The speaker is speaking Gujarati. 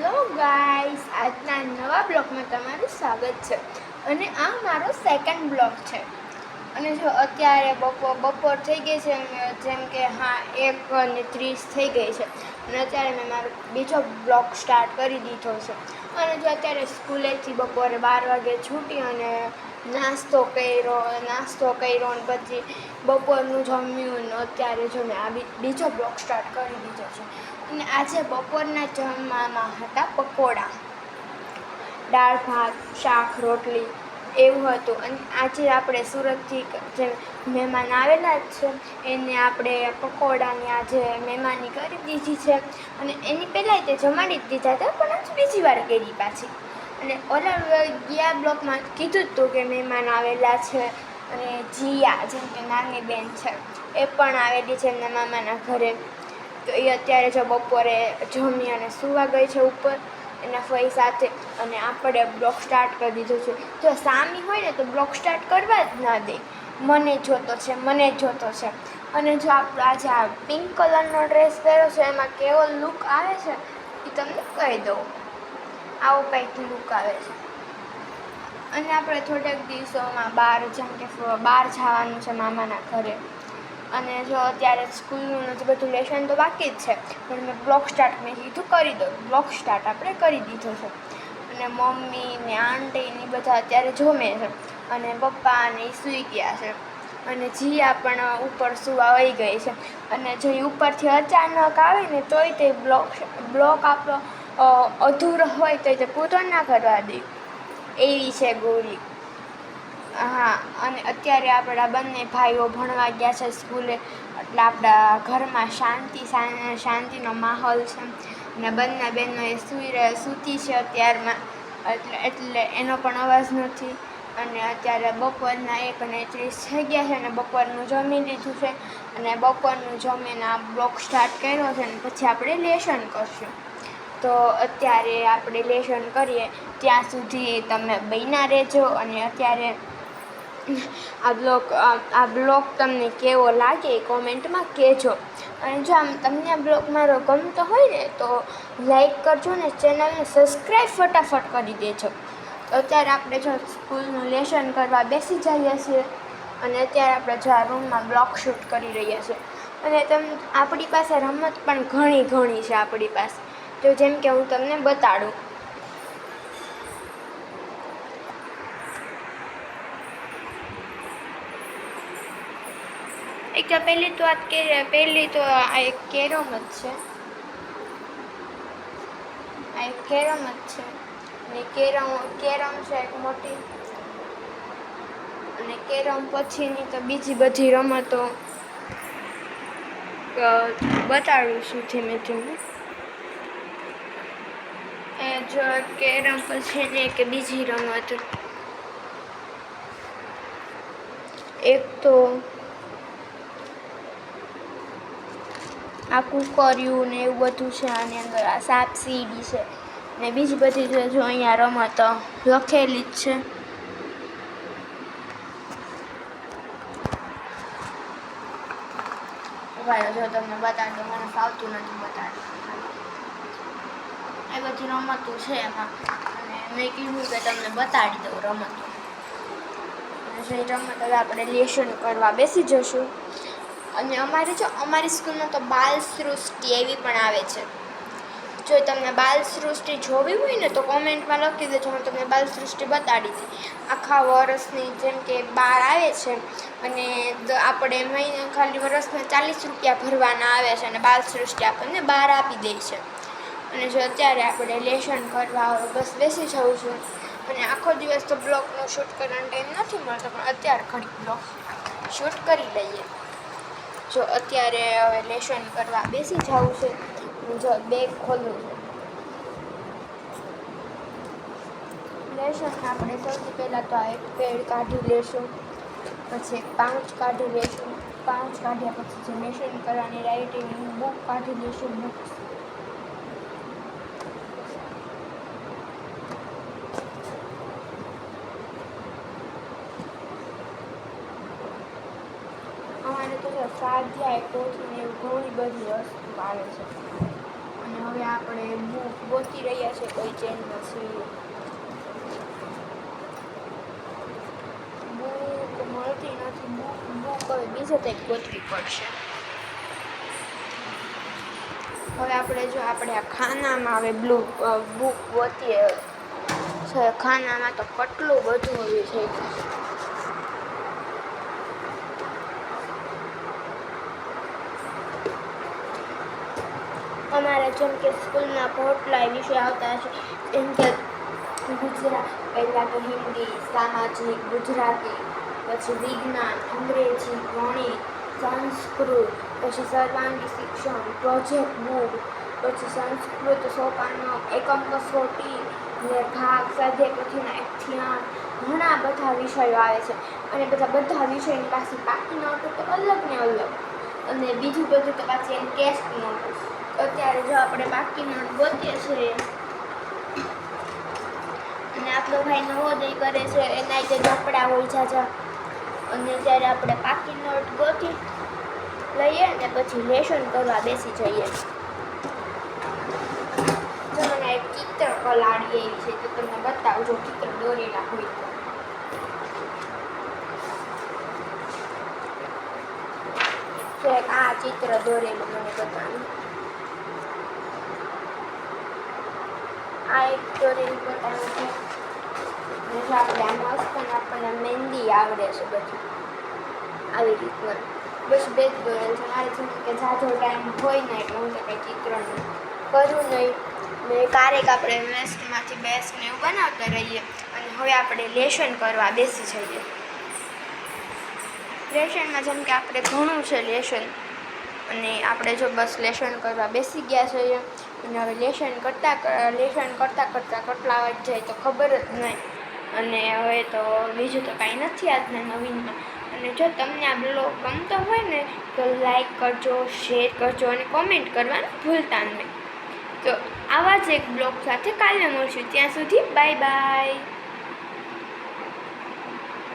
હેલો ગાઈસ આજના નવા બ્લોગમાં તમારું સ્વાગત છે. અને આ મારો સેકન્ડ બ્લોગ છે. અને જો અત્યારે બપોર બપોર થઈ ગઈ છે જેમ કે હા, એક ને ત્રીસ થઈ ગઈ છે. અને અત્યારે મેં મારો બીજો બ્લોક સ્ટાર્ટ કરી દીધો છે. અને જો અત્યારે સ્કૂલેથી બપોરે બાર વાગે છૂટી અને નાસ્તો કર્યો નાસ્તો કર્યો અને પછી બપોરનું જમ્યું ને અત્યારે જો મેં આ બીજો બ્લોક સ્ટાર્ટ કરી દીધો છે. અને આજે બપોરના જમવામાં હતા પકોડા. દાળ, ભાત, શાક, રોટલી એવું હતું. અને આજે આપણે સુરતથી જે મહેમાન આવેલા જ છે, એને આપણે પકોડાની આજે મહેમાની કરી દીધી છે. અને એની પહેલાંય તે જમાડી જ દીધા હતા, પણ આજ બીજી વાર કરી પાછી. અને ઓલા ગયા બ્લોકમાં કીધું હતું કે મહેમાન આવેલા છે, અને જીયા જેમ કે નાની બેન છે, એ પણ આવેલી છે એમના મામાના ઘરે. તો એ અત્યારે જો બપોરે જમી અને સુવા ગઈ છે ઉપર, એના ફઈ સાથે. અને આપણે બ્લોક સ્ટાર્ટ કરી દીધો છે. જો સામી હોય ને તો બ્લોક સ્ટાર્ટ કરવા જ ના દે. મને જોતો છે, મને જોતો છે. અને જો આપણો આજે આ પિંક કલરનો ડ્રેસ પહેર્યો છે, એમાં કેવો લુક આવે છે, એ તમને કહી દઉં. આવો કંઈક લુક આવે છે. અને આપણે થોડાક દિવસોમાં બહાર, જેમ કે બહાર જવાનું છે મામાના ઘરે. અને જો અત્યારે સ્કૂલનું નથી બધું લેશન તો બાકી જ છે. પણ મેં બ્લોક સ્ટાર્ટ મેં કીધું કરી દો બ્લોક સ્ટાર્ટ આપણે કરી દીધો છે. અને મમ્મી ને આંટી ને એ બધા અત્યારે જમે છે. અને પપ્પા ને એ સૂઈ ગયા છે. અને જીયા પણ ઉપર સુવા વહી ગઈ છે. અને જો ઉપરથી અચાનક આવે ને તોય તે બ્લોક બ્લોક આપણો અધૂરો હોય તોય તે પૂરો ના કરવા દે. એવી છે ગોરી હા, અને અત્યારે આપણા બંને ભાઈઓ ભણવા ગયા છે સ્કૂલે. એટલે આપણા ઘરમાં શાંતિ શાંતિનો માહોલ છે. અને બંને બહેનો એ સૂઈ રહ્યા સૂતી છે અત્યારમાં. એટલે એટલે એનો પણ અવાજ નથી. અને અત્યારે બપોરના એક અને ત્રીસ થઈ ગયા છે અને બપોરનું જમી લીધું છે. અને બપોરનું જમીને આ બ્લોક સ્ટાર્ટ કર્યો છે અને પછી આપણે લેસન કરશું. તો અત્યારે આપણે લેસન કરીએ. ત્યાં સુધી તમે બન્યા રહેજો અને અત્યારે આ બ્લોગ આ બ્લોગ તમને કેવો લાગે એ કોમેન્ટમાં કહેજો. અને જો આમ તમને આ બ્લોગ મારો ગમતો હોય ને, તો લાઈક કરજો ને ચેનલને સબસ્ક્રાઈબ ફટાફટ કરી દેજો. તો અત્યારે આપણે જો સ્કૂલનું લેસન કરવા બેસી જઈએ છીએ અને અત્યારે આપણે જો આ રૂમમાં બ્લોગ શૂટ કરી રહ્યા છીએ. અને તમ, આપણી પાસે રમત પણ ઘણી ઘણી છે આપણી પાસે. તો જેમ કે હું તમને બતાડું તો પહેલી તો કે, પહેલી તો આ એક કેરમ જ છે. આ એક કેરમ જ છે. અને કેરમ કેરમ છે એક મોટી. અને કેરમ પછીની તો બીજી બધી રમતો બતાડું છું ધીમે ધીમે. એ જો કેરમ પછીની કે બીજી રમત. એક તો આ કર્યું ને એવું બધું છે, આની અંદર આ સાપ સીડી છે. ને બીજી બધી જો અહીંયા રમતો લખેલી જ છે. ઊભા જો તમને બતાડ દો મને ફાવતું નથી બતાડવું એ બધી રમતો છે એમાં. અને મેં કીધું કે તમને બતાડી દઉં રમતો. જે રમત હવે આપણે લેશન કરવા બેસી જશું. અને અમારે જો, અમારી સ્કૂલમાં તો બાલ સૃષ્ટિ એવી પણ આવે છે. જો તમને બાલ સૃષ્ટિ જોવી હોય ને, તો કોમેન્ટમાં લખી દેજો, હું તમને બાલ સૃષ્ટિ બતાડી દઈ આખા વર્ષની જેમ કે બાર આવે છે અને આપણે મહિને ખાલી વર્ષના ચાલીસ રૂપિયા ભરવાના આવે છે અને બાલ સૃષ્ટિ આપણને બહાર આપી દે છે. અને જો અત્યારે આપણે લેશન કરવા હોય, બસ બેસી જવું છું. અને આખો દિવસ તો બ્લોગનું શૂટ કરવાનો ટાઈમ નથી મળતો, પણ અત્યારે ઘડી બ્લોગ શૂટ કરી લઈએ. જો અત્યારે હવે લેશન કરવા બેસી જવું છે જો બેગ ખોલું છું. લેશન આપણે સૌથી પહેલાં તો આ એક પેડ કાઢી લેશું, પછી એક પાઉચ કાઢી લેશું પાઉચ કાઢ્યા પછી જે લેશન કરવાની રાઇટિંગ બુક કાઢી લેશું બુક્સ અમારે તો સ્વાધ્યાય ને એવું ઘણી બધી વસ્તુ આવે છે. અને હવે આપણે બુક ગોતી રહ્યા છે કોઈ ચેનમાં છીએ બુક મળતી નથી, બુક બુક હવે બીજે કંઈક ગોતવી પડશે. હવે આપણે જો આપણે આ ખાનામાં હવે બ્લુ બુક ગોતીએ. છે, ખાનામાં તો કેટલું બધું હોય છે. અમારા જેમ કે સ્કૂલના પોટલા વિષય આવતા છે જેમ કે ગુજરાત, પહેલાં તો હિન્દી, સામાજિક, ગુજરાતી, પછી વિજ્ઞાન, અંગ્રેજી, ગણિત, સંસ્કૃત, પછી સર્વાંગી શિક્ષણ, પ્રોજેક્ટ બુક, પછી સંસ્કૃત સોપાનો એકમ કસોટી, ને ભાગ સ્વાધ્યાય પછીના એકથી ઘણા બધા વિષયો આવે છે. અને બધા બધા વિષયની પાછી બાકી નોટો તો અલગ ને અલગ. અને બીજું બધું તો પાછી એમ કેશ નોટો અત્યારે જો આપણે બાકી નોટ ગોતીએ છીએ, અને આપણો ભાઈ નવોદય કરે છે, એના જે ચોપડા હોય જાજા. અને ત્યારે આપણે પાકી નોટ ગોતી લઈએ અને પછી લેશન કરવા બેસી જઈએ. જો મને એક ચિત્ર કલાડી એવી છે, તો તમને બતાવજો ચિત્ર દોરેલા હોય તો. આ ચિત્ર દોરેલું મને બતાવ્યું આ એક દોરેલું બતાવ્યું છે અને જો આપણે આ મસ્ત અને આપણને મહેંદી આવડે છે બધું. આવી રીતના. બસ બે જ દોરેલ છે. મારે છે ને કે જાજો ટાઈમ હોય ને એટલે હું તો કંઈ ચિત્રનું કરું નહીં. ને ક્યારેક આપણે વેસ્ટમાંથી બેસ્ટ ને એવું બનાવતા રહીએ અને હવે આપણે લેશન કરવા બેસી જઈએ. લેશનમાં જેમ કે આપણે ઘણું છે લેશન અને આપણે જો બસ લેશન કરવા બેસી ગયા છીએ અને હવે લેશન કરતાં લેશન કરતાં કરતાં કેટલા વાગ જાય તો ખબર જ નહીં. અને હવે તો બીજું તો કાંઈ નથી આજના નવીનમાં. અને જો તમને આ બ્લોગ ગમતો હોય ને, તો લાઈક કરજો, શેર કરજો અને કોમેન્ટ કરવાનું ભૂલતા નહીં. તો આવા જ એક બ્લોગ સાથે કાલે મળશું. ત્યાં સુધી બાય બાય.